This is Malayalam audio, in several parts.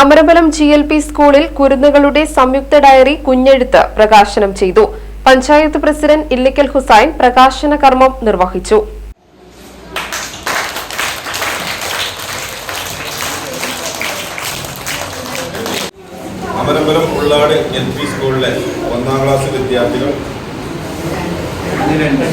Amarambalam G L P സ്കൂളിൽ കുരുന്നുകളുടെ സംയുക്ത ഡയറി കുഞ്ഞെഴുത്ത് പ്രകാശനം ചെയ്തു. പഞ്ചായത്ത് പ്രസിഡന്റ് ഇല്ലിക്കൽ ഹുസൈൻ പ്രകാശന കർമ്മം നിർവഹിച്ചു. അമരമ്പലം ഉള്ളാട് എൽ പി സ്കൂളിലെ ഒന്നാം ക്ലാസ് വിദ്യാർത്ഥികൾ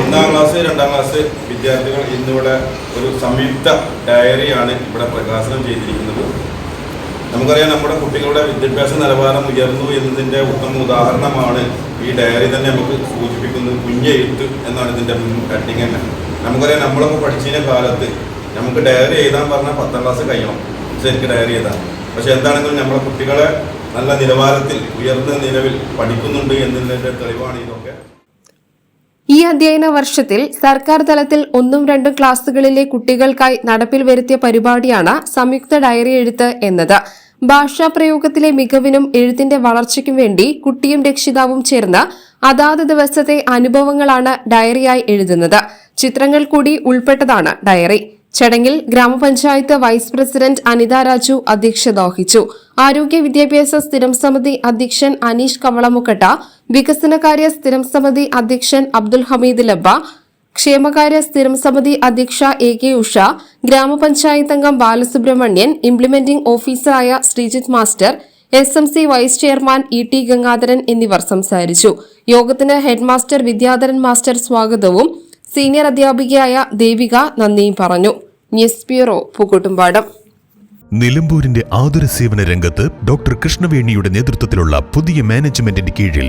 ഒന്നാം ക്ലാസ് രണ്ടാം ക്ലാസ് വിദ്യാർത്ഥികൾ ഇന്നിവിടെ ഒരു സംയുക്ത ഡയറിയാണ് ഇവിടെ പ്രകാശനം ചെയ്തിരിക്കുന്നത്. നമുക്കറിയാം നമ്മുടെ കുട്ടികളുടെ വിദ്യാഭ്യാസ നിലവാരം ഉയർന്നു എന്നതിന്റെ ഉത്തമ ഉദാഹരണമാണ് ഈ ഡയറി തന്നെ നമുക്ക് സൂചിപ്പിക്കുന്നത് കുഞ്ഞെഴുത്ത് എന്നാണ് ഇതിന്റെ കട്ടിങ് തന്നെ. നമുക്കറിയാം നമ്മളൊക്കെ പഠിച്ചതിന്റെ കാലത്ത് നമുക്ക് ഡയറി എഴുതാൻ പറഞ്ഞാൽ പത്താം ക്ലാസ് കഴിയണം. ശരിക്കും ഡയറി എഴുതാൻ. പക്ഷേ എന്താണെങ്കിലും നമ്മുടെ കുട്ടികളെ നല്ല നിലവാരത്തിൽ ഉയർന്ന നിലവിൽ പഠിക്കുന്നുണ്ട് എന്നതിന്റെ തെളിവാണ് ഇതൊക്കെ. ഈ അധ്യയന വർഷത്തിൽ സർക്കാർ തലത്തിൽ ഒന്നും രണ്ടും ക്ലാസുകളിലെ കുട്ടികൾക്കായി നടപ്പിൽ വരുത്തിയ പരിപാടിയാണ് സംയുക്ത ഡയറി എഴുത്ത് എന്നത്. ഭാഷാ പ്രയോഗത്തിലെ മികവിനും എഴുത്തിന്റെ വളർച്ചയ്ക്കും വേണ്ടി കുട്ടിയും രക്ഷിതാവും ചേർന്ന് അതാത് ദിവസത്തെ അനുഭവങ്ങളാണ് ഡയറിയായി എഴുതുന്നത്. ചിത്രങ്ങൾ കൂടി ഉൾപ്പെട്ടതാണ് ഡയറി. ചടങ്ങിൽ ഗ്രാമപഞ്ചായത്ത് വൈസ് പ്രസിഡന്റ് അനിത രാജു അധ്യക്ഷത വഹിച്ചു. ആരോഗ്യ വിദ്യാഭ്യാസ സ്ഥിരം സമിതി അധ്യക്ഷൻ അനീഷ് കവളമുക്കട്ട വികസനകാര്യ സ്ഥിരം സമിതി അധ്യക്ഷൻ അബ്ദുൽ ഹമീദ് ലബ്ബ ക്ഷേമകാര്യ സ്ഥിരം സമിതി അധ്യക്ഷ എ കെ ഉഷ ഗ്രാമപഞ്ചായത്ത് അംഗം ബാലസുബ്രഹ്മണ്യൻ ഇംപ്ലിമെന്റിംഗ് ഓഫീസറായ Sreejith master S M C vice chairman E T Gangadharan എന്നിവർ സംസാരിച്ചു. യോഗത്തിന് ഹെഡ്മാസ്റ്റർ വിദ്യാധരൻ മാസ്റ്റർ സ്വാഗതവും സീനിയർ അധ്യാപികയായ ദേവിക നന്ദിയും പറഞ്ഞു. News bureau Pookkottumpadam. നിലമ്പൂരിന്റെ ആതുര സേവന രംഗത്ത് ഡോക്ടർ കൃഷ്ണവേണിയുടെ നേതൃത്വത്തിലുള്ള പുതിയ മാനേജ്മെന്റിന്റെ കീഴിൽ